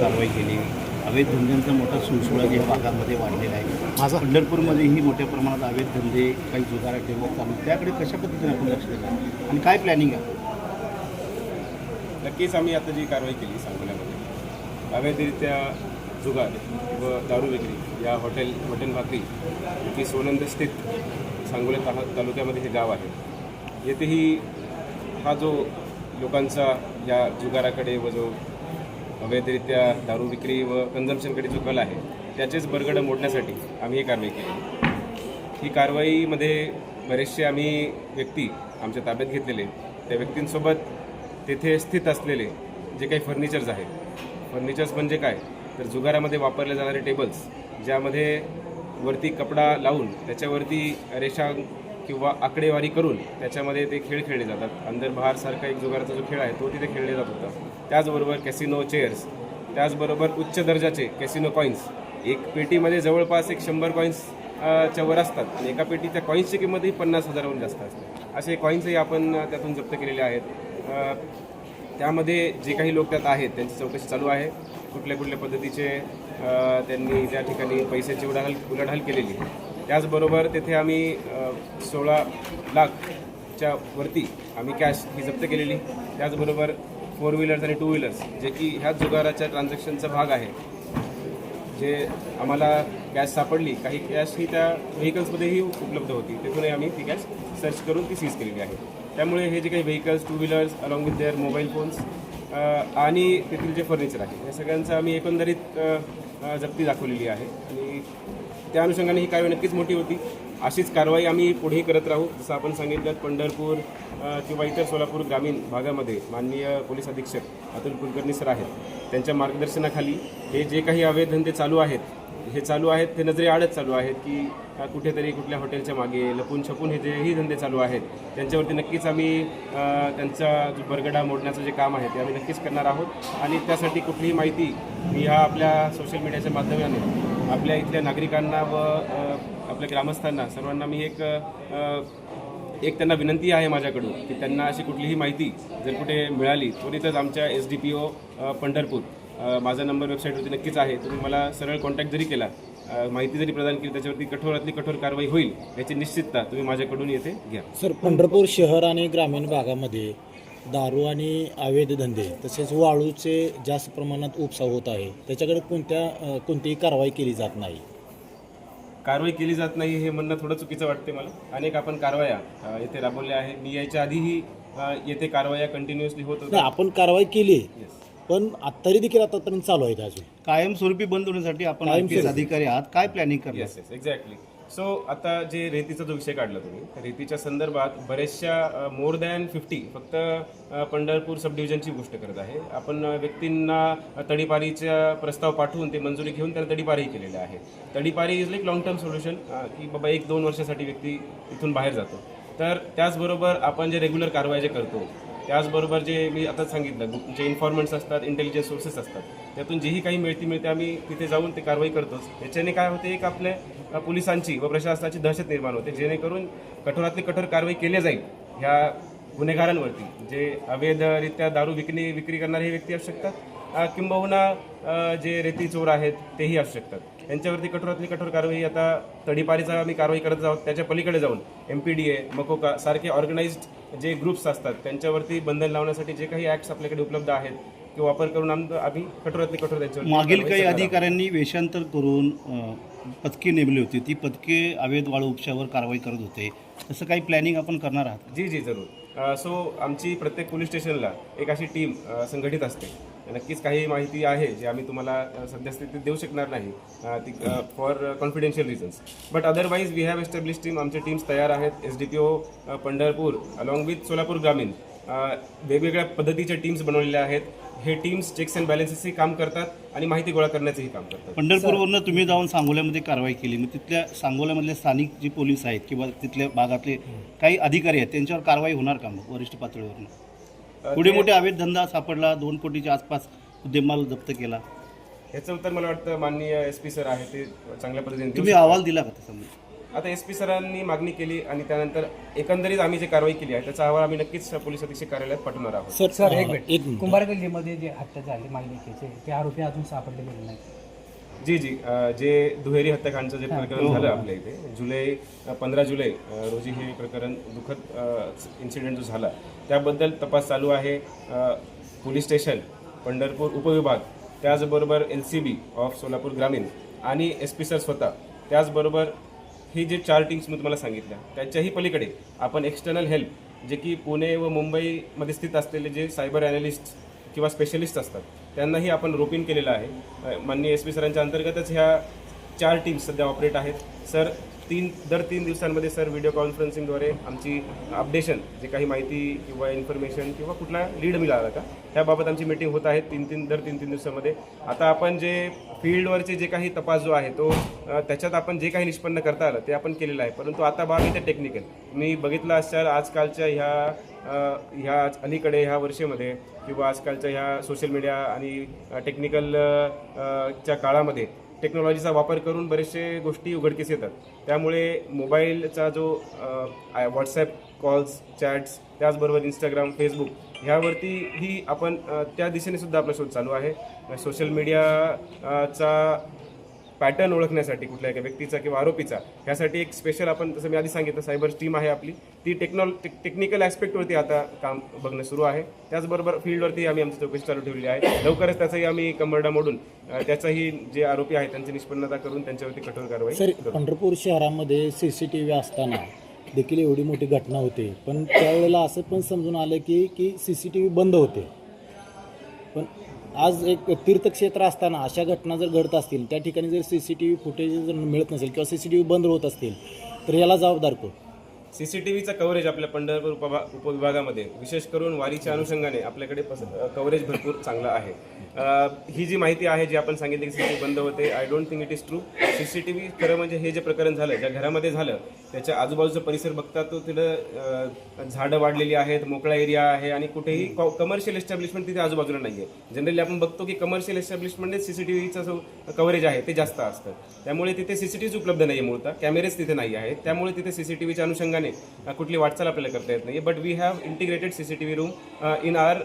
कारवाई केली. अवैध धंद्यांचा मोठा सुळसुळा या भागामध्ये वाढलेला आहे. माझा पंढरपूरमध्येही मोठ्या प्रमाणात अवैध धंदे काही जुगारा ठेवण्यात चालू. त्याकडे कशा पद्धतीने आपण लक्ष देणार? आणि काय प्लॅनिंग आहे? नक्कीच आम्ही आता जी कारवाई केली सांगोल्यामध्ये अवैधरित्या जुगार व दारू विक्री या हॉटेल हॉटेल भाकरी की सोनंद स्थित सांगोला ता तालुक्यामध्ये हे गाव आहे. येथेही हा जो लोकांचा या जुगाराकडे व जो अवैधरित्या दारू विक्री व कन्झम्पशनकडे जो कल आहे. त्याचेच बरगडं मोडण्यासाठी आम्ही ही कारवाई केली. ही कारवाईमध्ये बरेचसे आम्ही व्यक्ती आमच्या ताब्यात घेतलेले. त्या व्यक्तींसोबत तेथे स्थित असलेले जे काही फर्निचर्स आहेत. फर्निचर्स म्हणजे काय? तर जुगारामध्ये वापरले जाणारे टेबल्स ज्यामध्ये वरती कपडा लावून त्याच्यावरती रेषा किंवा आकडेवारी करून त्याच्यामध्ये ते खेळ खेळले जातात. अंदर बाहेरसारखा एक जुगाराचा जो खेळ आहे तो तिथे खेळले जात होता. त्याचबरोबर कॅसिनो चेअर्स त्याचबरोबर उच्च दर्जाचे कॅसिनो कॉईन्स एक पेटीमध्ये जवळपास एक शंभर कॉईन्स च्या वर असतात. आणि एका पेटी त्या कॉईन्सची किंमतही पन्नास हजाराहून जास्त असते. असे कॉईन्सही आपण त्यातून जप्त केलेले आहेत. त्यामध्ये जे काही लोक त्यात आहेत त्यांची चौकशी चालू आहे. कुठल्या कुठल्या पद्धतीचे त्यांनी त्या ठिकाणी पैशाची उलाढाल उलाढाल केलेली. त्याचबरोबर तेथे आम्ही सोळा लाखच्या वरती आम्ही कॅश ही जप्त केलेली. त्याचबरोबर फोर व्हीलर्स आणि टू व्हीलर्स जे की ह्याच जुगाराच्या ट्रान्झॅक्शनचा भाग आहे. जे आम्हाला गॅस सापडली काही गॅस ही त्या व्हेकल्समध्येही उपलब्ध होती. तिथूनही आम्ही ती गॅस सर्च करून ती सीज केलेली आहे. त्यामुळे हे जे काही vehicles two wheelers along with their mobile phones आणि तेथील जे फर्निचर आहे या सगळ्यांचं आम्ही एकंदरीत जप्ती दाखवलेली आहे. आणि त्या अनुषंगाने ही कारवाई नक्कीच मोठी होती. अशीच कारवाई आम्ही पुढेही करत राहू. जसं आपण सांगितलं पंढरपूर किंवा इतर सोलापूर ग्रामीण भागामध्ये माननीय पोलीस अधीक्षक अतुल कुलकर्णी सर आहेत. त्यांच्या मार्गदर्शनाखाली हे जे काही अवैध धंदे चालू आहेत हे चालू आहेत ते नजरे आडत चालू आहेत की कुठेतरी कुठल्या हॉटेलच्या मागे लपून छपून हे जेही धंदे चालू आहेत त्यांच्यावरती नक्कीच आम्ही त्यांचा जो बरगडा मोडण्याचं जे काम आहे ते आम्ही नक्कीच करणार आहोत. आणि त्यासाठी कुठलीही माहिती मी ह्या आपल्या सोशल मीडियाच्या माध्यमाने आपल्या इथल्या नागरिकांना व आपल्या ग्रामस्थांना सर्वांना मी एक एक त्यांना विनंती आहे माझ्याकडून की त्यांना अशी कुठलीही माहिती जर कुठे मिळाली त्वरितच आमच्या S D P O Pandharpur माझा नंबर वेबसाईटवरती नक्कीच आहे. तुम्ही मला सरळ कॉन्टॅक्ट जरी केला माहिती जरी प्रदान केली त्याच्यावरती कठोरातली कठोर कारवाई होईल याची निश्चितता तुम्ही माझ्याकडून येथे घ्या. सर पंढरपूर शहर आणि ग्रामीण भागामध्ये दारू आणि अवैध धंदे तसेच वाळूचे जास्त प्रमाणात उपसा होत आहे. त्याच्याकडे कोणत्या अ, कोणतीही कारवाई केली जात नाही. कारवाई केली जात नाही हे म्हणणं थोडं चुकीचं वाटते मला. अनेक आपण कारवाया अ, येथे राबवल्या आहेत. मी यायच्या आधीही अ, येथे कारवाया कंटिन्युअसली होत नाही होत्या आपण कारवाई केली. Yes. पण तरी देखील आतापर्यंत चालू आहेत अजून. कायमस्वरूपी बंद होण्यासाठी आपण आय. अधिकारी आहात. काय प्लॅनिंग करणार? येस येस एक्झॅक्टली सो आता जे रेतीचा जो विषय काढला तुम्ही रेतीच्या संदर्भात बऱ्याचशा मोर दॅन फिफ्टी फक्त पंढरपूर सब डिव्हिजनची गोष्ट करत आहे. आपण व्यक्तींना तडीपारीचा प्रस्ताव पाठवून ते मंजुरी घेऊन त्यांना तडीपारीही केलेले आहे. तडीपारी is like long term solution की बाबा एक दोन वर्षासाठी व्यक्ती इथून बाहेर जातो. तर त्याचबरोबर आपण जे रेग्युलर कारवाई जे करतो त्याचबरोबर जे मी आता सांगितलं जे इन्फॉर्मेंट्स असतात इंटेलिजन्स सोर्सेस असतात त्यातून जेही काही मिळती मिळते आम्ही तिथे जाऊन ते कारवाई करतोच याच्याने काय होते एक आपल्या पोलिसांची व प्रशासनाची दहशत निर्माण होते जेणेकरून कठोरातली कठोर कारवाई केली जाईल ह्या गुन्हेगारांवरती. जे अवैधरित्या दारू विक्री विक्री करणारे हे व्यक्ती असू शकतात किंबहुना जे रेती चोर आहेत तेही असू शकतात. त्यांच्यावरती कठोरातली कठोर कारवाई आता तडीपारीचा आम्ही कारवाई करत आहोत त्याच्या पलीकडे जाऊन M P D A MCOCA सारखे ऑर्गनाइज्ड जे ग्रुप्स असतात त्यांच्यावरती बंधन लावण्यासाठी जे काही ॲक्ट्स आपल्याकडे उपलब्ध आहेत ते वापर करून आम- आम्ही कठोरातली कठोर त्यांच्यावर मागील काही अधिकाऱ्यांनी वेषांतर करून पथके नेमली होती. ती पथके अवैध वाळू उपशावर कारवाई करत होते. तसं काही प्लॅनिंग आपण करणार आहात? जी जी जरूर. सो आमची प्रत्येक पोलीस स्टेशनला एक अशी टीम संघटित असते. नक्कीच काही माहिती आहे जी आम्ही तुम्हाला सद्यस्थितीत सध्या देऊ शकणार नाही ती for confidential reasons but otherwise we have establish team आमचे टीम्स तयार आहेत. S D P O Pandharpur along with Solapur ग्रामीण वेगवेगळ्या पद्धतीच्या टीम्स बनवलेल्या आहेत. हे टीम्स चेक्स अँड बॅलन्सेसही काम करतात आणि माहिती गोळा करण्याचंही काम करतात. पंढरपूरवरनं तुम्ही जाऊन सांगोल्यामध्ये कारवाई केली. मग तिथल्या सांगोल्यामधले स्थानिक जे पोलीस आहेत किंवा तिथल्या भागातले काही अधिकारी आहेत त्यांच्यावर कारवाई होणार का मग वरिष्ठ पातळीवरनं? पुढे मोठे अवैध धंदा सापडला दोन कोटीच्या आसपास मुद्देमाल जप्त केला. ह्याचं उत्तर मला वाटतं माननीय एस पी सर आहे ते चांगल्या पद्धतीने तुम्ही. अहवाल दिला का त्याचा? आता एस पी सरांनी मागणी केली आणि त्यानंतर एकंदरीत आम्ही जे कारवाई केली आहे त्याचा अहवाल आम्ही नक्कीच पोलीस अधीक्षक कार्यालयात पाठवणार आहोत. सर सर एक अं, मिनिट. एक मिनिट. कुंभार गल्लीमध्ये जे हत्या झाली मालनिकेचे ते आरोपी अजून सापडले गेले नाही. जी जी. अ, जे दुहेरी हत्याकांडचं जे प्रकरण झालं आपल्या इथे जुलै पंधरा जुलै अ, रोजी हे प्रकरण दुःखद इन्सिडेंट जो झाला त्याबद्दल तपास चालू आहे अ, पोलीस स्टेशन पंढरपूर उपविभाग त्याचबरोबर L C B of Solapur ग्रामीण आणि एस पी सर स्वतः. त्याचबरोबर ही जे चार टीम्स मी तुम्हाला सांगितल्या त्याच्याही पलीकडे आपण एक्सटर्नल हेल्प जे की पुणे व मुंबईमध्ये स्थित असलेले जे सायबर अॅनालिस्ट किंवा स्पेशलिस्ट असतात त्यांनाही आपण रोपिन केलेलं आहे. माननीय एस पी सरांच्या अंतर्गतच ह्या चार टीम्स सध्या ऑपरेट आहेत. सर तीन दर तीन दिवसांमध्ये सर व्हिडिओ कॉन्फरन्सिंगद्वारे आमची अपडेशन जे काही माहिती किंवा इन्फॉर्मेशन किंवा कुठला लीड मिळाला का त्याबाबत आमची मीटिंग होत आहे तीन तीन दर तीन तीन दिवसामध्ये. आता आपण जे फील्डवरचे जे काही तपास जो आहे तो त्याच्यात आपण जे काही निष्पन्न करता आलं ते आपण केलेलं आहे. परंतु आता भाग इथे टेक्निकल मी बघितलं असाल आजकालच्या ह्या ह्या अलीकडे ह्या वर्षामध्ये किंवा आजकालच्या ह्या सोशल मीडिया आणि टेक्निकल च्या काळामध्ये टेक्नॉलॉजीचा वापर करून बरेचसे गोष्टी उघडकीस येतात. त्यामुळे मोबाईलचा जो व्हॉट्सॲप कॉल्स चॅट्स त्याचबरोबर इंस्टाग्राम फेसबुक ह्यावरती ही आपण त्या दिशेने सुद्धा आपला शोध चालू आहे. सोशल मीडियाचा पॅटर्न ओळखण्यासाठी कुठल्या एका व्यक्तीचा किंवा आरोपीचा ह्यासाठी एक स्पेशल आपण जसं मी आधी सांगितलं सायबर टीम आहे आपली. ती टेक्नॉल टेक्निकल ॲस्पेक्टवरती आता काम बघणं सुरू आहे. त्याचबरोबर फील्डवरती आम्ही आमची चौकशी चालू ठेवली आहे. लवकरच त्याचाही आम्ही कंबरडा मोडून त्याचाही जे आरोपी आहेत त्यांची निष्पन्नता करून त्यांच्यावरती कठोर कारवाई. पंढरपूर शहरामध्ये सी सी टी व्ही असताना देखील एवढी मोठी घटना होते. पण त्यावेळेला असं पण समजून आलं की की सी सी टी व्ही बंद होते. पण आज एक तीर्थक्षेत्र असताना अशा घटना जर घडत असतील त्या ठिकाणी जर C C T V footage जर मिळत नसेल किंवा सी सी टी व्ही बंद होत असतील तर याला जबाबदार कोण? सीसीटीव्हीचा कव्हरेज आपल्या पंढरपूर उपभा उपविभागामध्ये विशेष करून वारीच्या अनुषंगाने आपल्याकडे पस- कव्हरेज भरपूर चांगलं आहे. अ, ही जी माहिती आहे जी आपण सांगितली की सी सीसीटीव्ही बंद होते I don't think it is true C C T V खरं म्हणजे हे जे प्रकरण झालं ज्या घरामध्ये झालं त्याच्या आजूबाजूचा परिसर बघता तो तिथं झाडं वाढलेली आहेत मोकळा एरिया आहे आणि कुठेही कमर्शियल एस्टॅब्लिशमेंट तिथे आजूबाजूला नाही आहे जनरली आपण बघतो की कमर्शियल एस्टॅब्लिशमेंट सीसीटीव्हीचा जो कव्हरेज आहे ते जास्त असतं. त्यामुळे तिथे सीसीटीव्ही उपलब्ध नाही आहे मुळात कॅमेरेज तिथे नाही आहेत. त्यामुळे तिथे सीसीटीव्हीच्या अनुषंगाने कुठली वाटचाल आपल्याला करता येत नाही but we have integrated CCTV room in our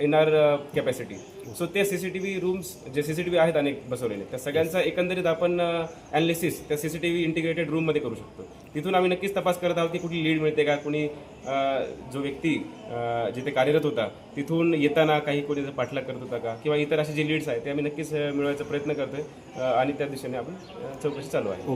in our capacity so ते सीसीटीव्ही रूम्स जे सीसीटीव्ही आहेत अनेक बसवलेले त्या सगळ्यांचा एकंदरीत आपण अनालिसिस त्या सीसीटीव्ही इंटिग्रेटेड रूममध्ये करू शकतो. तिथून आम्ही नक्कीच तपास करत आहोत की कुठली लीड मिळते का कुणी जो व्यक्ती जिथे कार्यरत होता तिथून येताना काही कोणी पाठलाग करत होता का? किंवा इतर असे जे लीड्स आहेत ते आम्ही नक्कीच मिळवायचा प्रयत्न करतोय आणि त्या दिशेने आपण चौकशी चालू आहे.